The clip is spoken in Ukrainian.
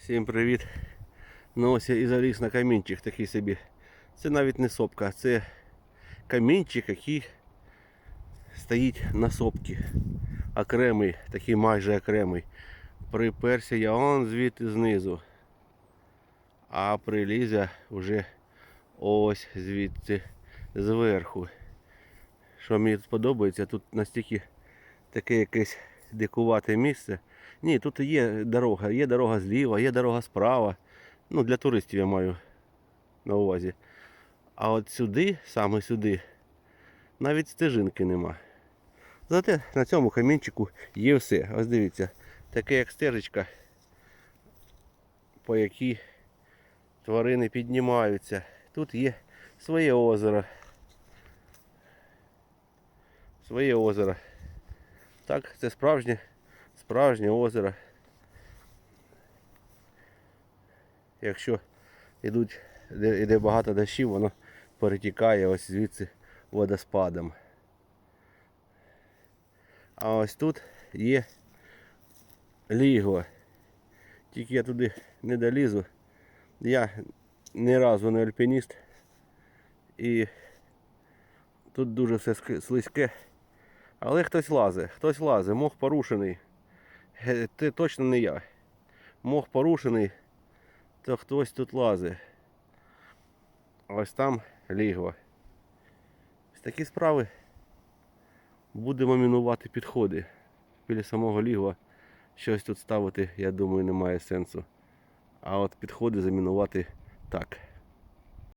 Всім привіт. Ну ось я і заліз на камінчик такий собі. Це навіть не сопка, це камінчик, який стоїть на сопці. Окремий, такий майже окремий. Приперся я он звідти знизу. А приліз я вже ось звідти зверху. Що мені тут подобається, тут настільки таке якесь дикувате місце. Ні, тут є дорога, є дорога зліва, є дорога справа. Ну, для туристів я маю на увазі. А от сюди, саме сюди, навіть стежинки нема. Зате на цьому камінчику є все. Ось дивіться, таке як стежечка, по якій тварини піднімаються. Тут є своє озеро. Своє озеро. Так, це справжнє, справжнє озеро. Якщо йдуть, йде багато дощів, воно перетікає ось звідси водоспадом. А ось тут є лігва. Тільки я туди не долізу. Я ні разу не альпініст. І тут дуже все слизьке. Але хтось лазить, хтось лазить, мох порушений. Це точно не я. Мох порушений, то хтось тут лазить. Ось там лігва. Ось такі справи. Будемо мінувати підходи. Біля самого лігва щось тут ставити, я думаю, немає сенсу. А от підходи замінувати так.